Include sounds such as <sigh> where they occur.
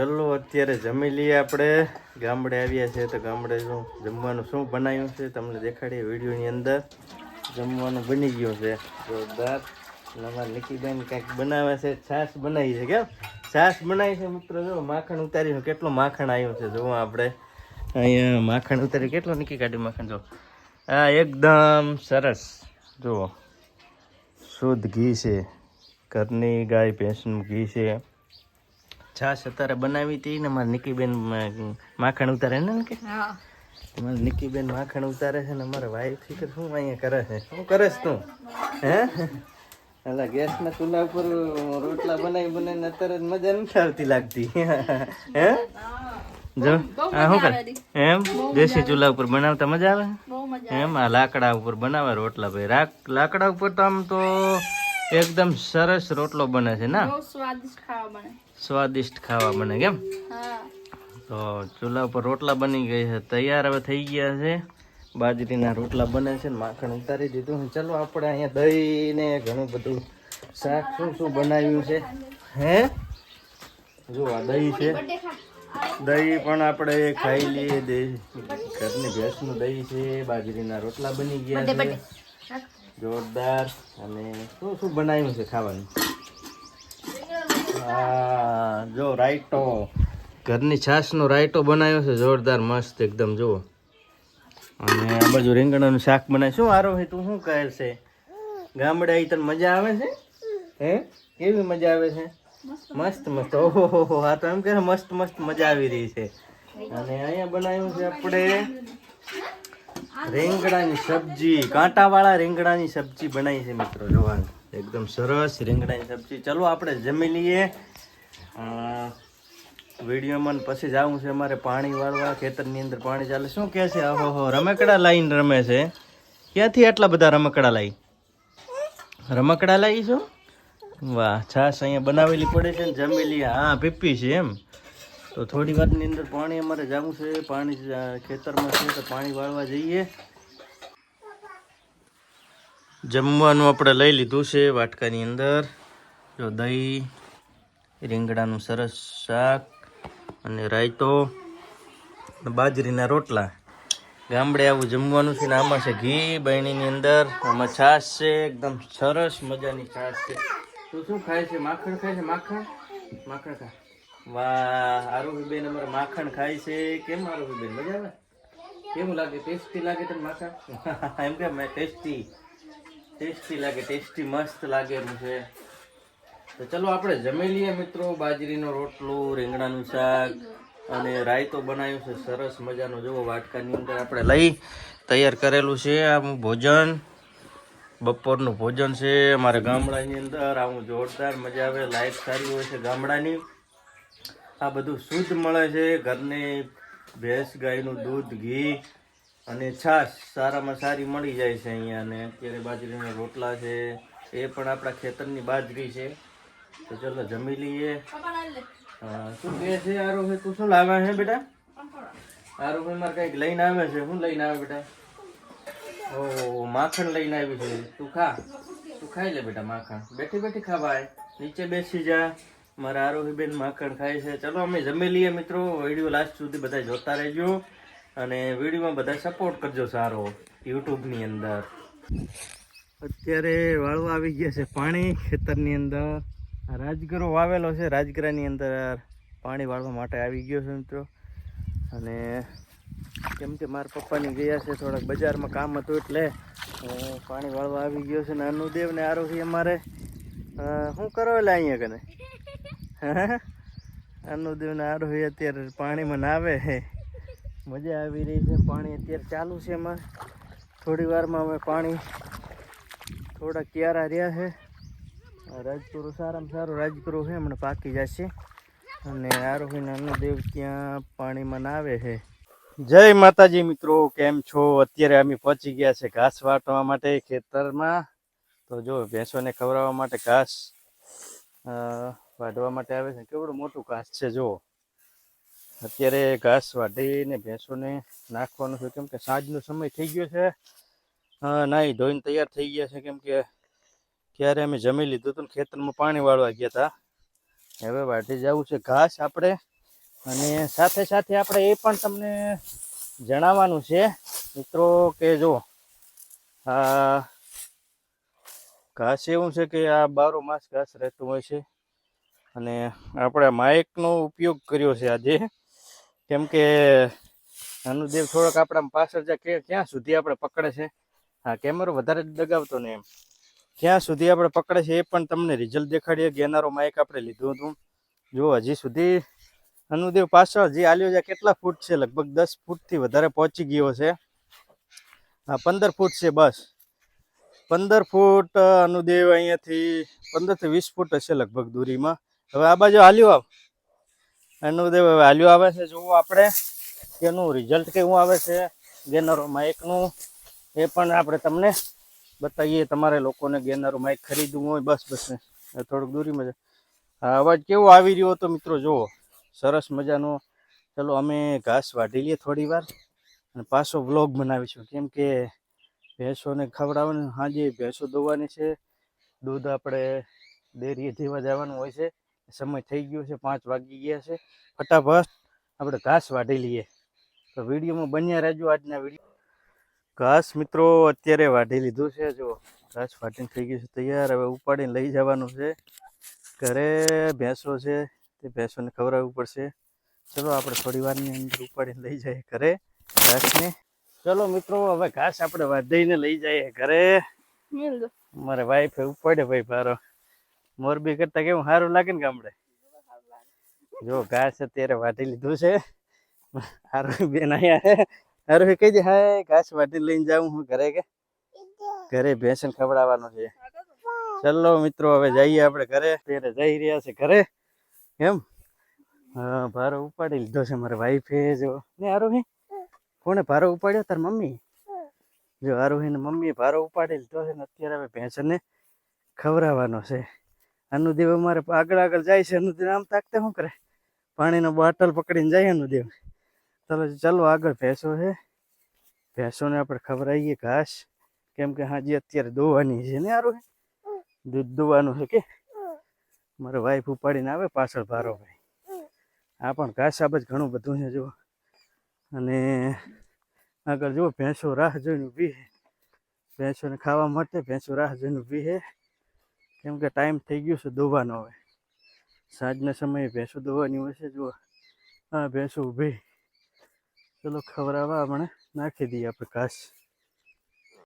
ચલો, અત્યારે જમી લઈએ આપણે. ગામડે આવ્યા છે તો ગામડે શું, જમવાનું શું બનાવ્યું છે તમને દેખાડીએ વિડીયોની અંદર. જમવાનું બની ગયું છે. જોરદાર. અમારા નિકીબેન કંઈક બનાવે છે, છાશ બનાવી છે, કેમ? છાશ બનાવી છે, મિત્રો. જો, માખણ ઉતાર્યું કેટલું માખણ આવ્યું છે જુઓ આપણે. અહીંયા માખણ ઉતારી. કેટલું નીકી કાઢ્યું માખણ, જો? હા એકદમ સરસ. જુઓ. શુદ્ધ ઘી છે. ઘરની ગાય ભેંસનું ઘી છે. છાશ અત્યારે બનાવી હતી ને મારી નિકીબેન માખણ ઉતારે ને કે. હા. મારી નિકીબેન માખણ ઉતારે છે ને અમારા વાઈફ ફિકર શું અહીંયા કરે છે? શું કરે છે તું? હે? એટલે ગેસના ચૂલા ઉપર રોટલા બનાવી બનાવીને અત્યારે જ મજા નથી આવતી લાગતી. હે? જો આ શું કરે? એમ? દેશી ચૂલા ઉપર બનાવતા મજા આવે? એમ? આ લાકડા ઉપર બનાવે રોટલા ભાઈ. લાકડા ઉપર તો આમ તો એકદમ સરસ રોટલો બને છે ના? સ્વાદિષ્ટ ખાવા બને. સ્વાદિષ્ટ ખાવા બને કેમ તો ચૂલા ઉપર રોટલા બની ગઈ છે. તૈયાર હવે થઈ ગયા છે. બાજરીના રોટલા બને છે માખણ ઉતારી દીધું. ચલો આપણે અહીંયા દહીં ને ઘણું બધું શાક શું શું બનાવ્યું છે? હે? જો આ દહીં છે. દહીં પણ આપણે ખાઈ લઈએ. દહીં ઘરની ભેંસનું દહીં છે. બાજરીના રોટલા બની ગયા છે. જોરદાર અને શું શું બનાવ્યું છે ખાવાનું? હા, જો રાયટો ઘરની છાશનો રાયટો બનાવ્યો છે, જોરદાર, મસ્ત એકદમ, જુઓ. અને આ બાજુ રીંગણાનું શાક બનાવ્યું. શું આરો હે તું શું કહે છે? ગામડે આવી તને મજા આવે છે? હે? કેવી મજા આવે છે? મસ્ત મસ્ત. ઓહો હા તો એમ કે મસ્ત મસ્ત મજા આવી રહી છે. અને અહીંયા બનાવ્યું છે આપણે રીંગણાની સબ્જી, કાંટાવાળા રીંગણાની સબ્જી બનાવી છે મિત્રો, જોવાનું. એકદમ સરસ રીંગણાની સબ્જી. ચલો આપણે જમી લઈએ. વિડીયોમાં પછી જવું છે અમારે પાણી વાળવા, ખેતરની અંદર પાણી ચાલે. શું કહે છે? ઓહો રમકડા લાઈન રમે છે. ક્યાંથી આટલા બધા રમકડા લાવી રમકડા લાવી છો? વાહ, છાશ અહીંયા બનાવેલી પડે છે ને, જમી લઈએ. હા, પીપી છે એમ. તો થોડી વારની અંદર પાણી અમારે જવું છે, પાણી ખેતરમાં છે, તો પાણી વાળવા જઈએ. જમવાનું આપણે લઈ લીધું છે વાટકાની અંદર. જો દહીં, રીંગણાનું સરસ શાક અને રાયતો બાજરીના રોટલા. ગામડે આવું જમવાનું છે ને આમાં છે ઘી બહેણીની અંદર. આમાં છાશ છે, એકદમ સરસ મજાની છાશ છે. તું શું ખાય છે? માખણ ખાય છે? માખણ? માખણ ખા. વાહ આરોહીબેન અમારે માખણ ખાય છે. કેમ આરોહીબેન મજા આવે? કેવું લાગે? ટેસ્ટી લાગે તને માખણ? <laughs> એમ કે મેં ટેસ્ટી ટેસ્ટી લાગે, ટેસ્ટી મસ્ત લાગે એમ છે. તો ચલો આપણે જમી લઈએ મિત્રો, બાજરીનો રોટલો, રીંગણાનું શાક અને રાયતો બનાવ્યું છે. સરસ મજાનો, જુઓ વાટકાની અંદર આપણે લઈ તૈયાર કરેલું છે આમ ભોજન. બપોરનું ભોજન છે અમારે ગામડાની અંદર, આવું જોરદાર મજા આવે લાઈફ સારી હોય છે ગામડાની. આ બધું શુદ્ધ મળે છે. ઘરની ભેંસ ગાયનું દૂધ, ઘી અને છાશ સારામાં સારી મળી જાય છે અહીંયા અને અત્યારે બાજરીના રોટલા છે. એ પણ આપણા ખેતરની બાજરી છે. તો ચલો જમી લઈએ. શું કહે છે આરોહે? તું શું લાવે છે બેટા? આરોહે મારે કંઈક લઈને આવે છે. શું લઈને આવે બેટા? ઓ, માખણ લઈને આવી છે. તું ખા. તું ખાઈ લે બેટા માખણ. બેઠી બેઠી ખાવાય નીચે બેસી જા. મારા આરોહીબેન માખણ ખાય છે. ચલો, અમે જમી લઈએ મિત્રો. વીડિયો લાસ્ટ સુધી બધા જોતા રહેજો અને વિડીયોમાં બધા સપોર્ટ કરજો સારો યુટ્યુબની અંદર. અત્યારે વાળવા આવી ગયા છે પાણી ખેતરની અંદર. રાજગરો વાવેલો છે. રાજગરાની અંદર પાણી વાળવા માટે આવી ગયો છે મિત્રો. અને કેમ કે મારા પપ્પાની ગયા છે થોડાક બજારમાં કામ હતું એટલે પાણી વાળવા આવી ગયો છે ને અનુદેવ ને આરોહી અમારે. શું કરો એટલે અહીંયા કને? અનુદેવ ને આરોહી અત્યારે પાણીમાં નાવે છે મજા આવી રહી છે, પાણી અત્યારે ચાલુ છે એમાં. થોડી વારમાં અમે પાણી થોડા ક્યારા રહ્યા છે. રાજગુરુ સારામાં સારું રાજગુરુ છે, હમણાં પાકી જશે. અને આરોહીના અનુદેવ ત્યાં પાણીમાં નાવે છે. જય માતાજી મિત્રો, કેમ છો? અત્યારે અમે પહોંચી ગયા છે ઘાસ વાટવા માટે ખેતરમાં. તો જો ભેંસોને ખવડાવવા માટે ઘાસ વાઢવા માટે આવે છે. કેવડું મોટું ઘાસ છે જો અત્યારે ઘાસ વાઢીને ભેંસોને નાખવાનું છે. કેમ કે સાંજનો સમય થઈ ગયો છે. નાહી ધોઈને તૈયાર થઈ ગયા છે. કેમ કે ત્યારે અમે જમી લીધું હતું ખેતરમાં પાણી વાળવા ગયા હતા હવે વાઢી જવું છે ઘાસ આપણે. અને સાથે સાથે આપણે એ પણ તમને જણાવવાનું છે. મિત્રો, કે જો આ ઘાસ એવું છે કે આ બારો માસ ઘાસ રહેતું હોય છે. અને આપણે માઇકનો ઉપયોગ કર્યો છે આજે. કેમ કે અનુદેવ થોડોક આપણા પાછળ જાય ક્યાં સુધી આપણે પકડે છે? હા કેમેરો વધારે દગાવતો ને એમ. ક્યાં સુધી આપણે પકડે છે એ પણ તમને રિઝલ્ટ દેખાડીએ ગેનારો માઇક આપણે લીધું હતું. જો, હજી સુધી અનુદેવ પાછળ જે આલ્યો છે કેટલા ફૂટ છે? લગભગ દસ ફૂટથી વધારે પહોંચી ગયો છે. હા, પંદર ફૂટ છે બસ. પંદર ફૂટ, અનુદેવ અહીંયાથી પંદરથી વીસ ફૂટ હશે લગભગ દૂરીમાં. હવે આ બાજુ હાલ્યું આવ. અનુદેવ હવે હાલ્યું આવે છે, જોવું આપણે. એનું રિઝલ્ટ કેવું આવે છે, ગેનરોમાં માઇકનું એ પણ આપણે તમને બતાવીએ, તમારે લોકોને ગેનરો માઇક ખરીદવું હોય, બસ બસ થોડુંક દૂરીમાં મજા હા, અવાજ કેવો આવી રહ્યો તો મિત્રો જુઓ સરસ મજાનો. ચલો, અમે ઘાસ વાઢી લઈએ થોડી વાર અને પાછો વ્લોગ બનાવીશું. કેમ કે ભેંસોને ખવડાવવાનું સાંજે ભેંસો દોવાની છે. દૂધ આપણે ડેરીએ જેવા જવાનું હોય છે. સમય થઈ ગયો છે પાંચ વાગી ગયા છે. ફટાફટ આપણે ઘાસ વાઢી લઈએ. તો વિડીયોમાં બન્યા રહેજો આજના વીડિયો. ઘાસ મિત્રો અત્યારે વાઢી લીધું છે જો ઘાસ વાટીને થઈ ગયું છે તૈયાર. હવે ઉપાડીને લઈ જવાનું છે. ઘરે ભેંસો છે તે ભેંસોને ખવડાવવું પડશે. ચલો આપણે થોડી વારની અંદર ઉપાડીને લઈ જઈએ ઘરે ઘાસને. ચલો મિત્રો હવે ઘાસ આપણે વાઢીને લઈ જઈએ ઘરે. મારે વાઈફે ઉપાડે ભાઈ ભારો. મોરબી કરતા કેવું સારું લાગે ને ગામડે? જો ઘાસ અત્યારે વાટી લીધું છે. હારું બેન અહીંયા. હે હારું કહી દે, હાય, ઘાસ વાટી લઈને જાઉં હું ઘરે કે? ઘરે ભેંસને ખવડાવવાનું છે. ચલો મિત્રો, હવે જઈએ આપણે ઘરે. અત્યારે જઈ રહ્યા છે ઘરે. એમ? હા, ભારો ઉપાડી લીધો છે મારા વાઈફે જો. ને આરોહી કોણે ભારો ઉપાડ્યો? તાર મમ્મી? જો આરોહી ને મમ્મીએ ભારો ઉપાડી લીધો છે ને, અત્યારે હવે ભેંસને ખવડાવવાનો છે. અનુદેવ અમારે આગળ આગળ જાય છે. અનુદેવ આમ તાકતે શું કરે? પાણીનો બોટલ પકડીને જાય અનુદેવ. ચાલો ચાલો આગળ ભેંસો છે. ભેંસોને આપણે ખવડાવીએ ઘાસ. કેમ કે હાજી અત્યારે દોવાની છે ને સારું દૂધ દોવાનું છે કે? મારે વાઈફ ઉપાડીને આવે પાછળ ભારો ભાઈ આ પણ ઘાસ આબજ ઘણું બધું છે, જુઓ. અને આગળ જુઓ, ભેંસો રાહ જોઈને ઊભી છે. ભેંસોને ખાવા માટે ભેંસો રાહ જોઈને ઊભી છે. કેમ કે ટાઈમ થઈ ગયો છે દોવાનો હવે. સાંજના સમયે ભેંસો દોવાની હોય છે, જુઓ. હા ભેંસો ઊભી. ચલો ખવડાવવા હમણાં નાખી દઈએ આપણે ઘાસ.